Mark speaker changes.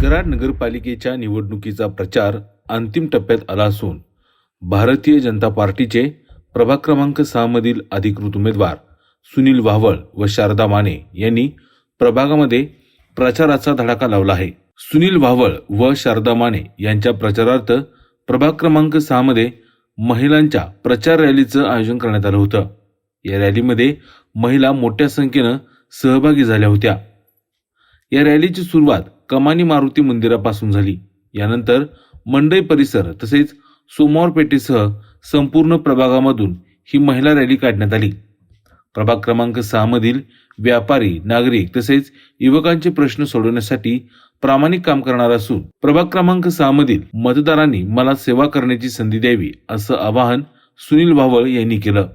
Speaker 1: कराड नगरपालिकेच्या निवडणुकीचा प्रचार अंतिम टप्प्यात आला असून भारतीय जनता पार्टीचे प्रभाग क्रमांक सहा मधील अधिकृत उमेदवार सुनील वाहवळ व शारदा माने यांनी प्रभागामध्ये प्रचाराचा धडाका लावला आहे. सुनील वाहवळ व शारदा माने यांच्या प्रचारार्थ प्रभाग क्रमांक सहामध्ये महिलांच्या प्रचार रॅलीचं आयोजन करण्यात आलं होतं. या रॅलीमध्ये महिला मोठ्या संख्येनं सहभागी झाल्या होत्या. या रॅलीची सुरुवात कमानी मारुती मंदिरापासून झाली. यानंतर मंडई परिसर तसेच सोमवार पेठेसह संपूर्ण प्रभागामधून ही महिला रॅली काढण्यात आली. प्रभाग क्रमांक सहामधील व्यापारी नागरिक तसेच युवकांचे प्रश्न सोडवण्यासाठी प्रामाणिक काम करणार असून प्रभाग क्रमांक सहामधील मतदारांनी मला सेवा करण्याची संधी द्यावी असं आवाहन सुनील भावळ यांनी केलं.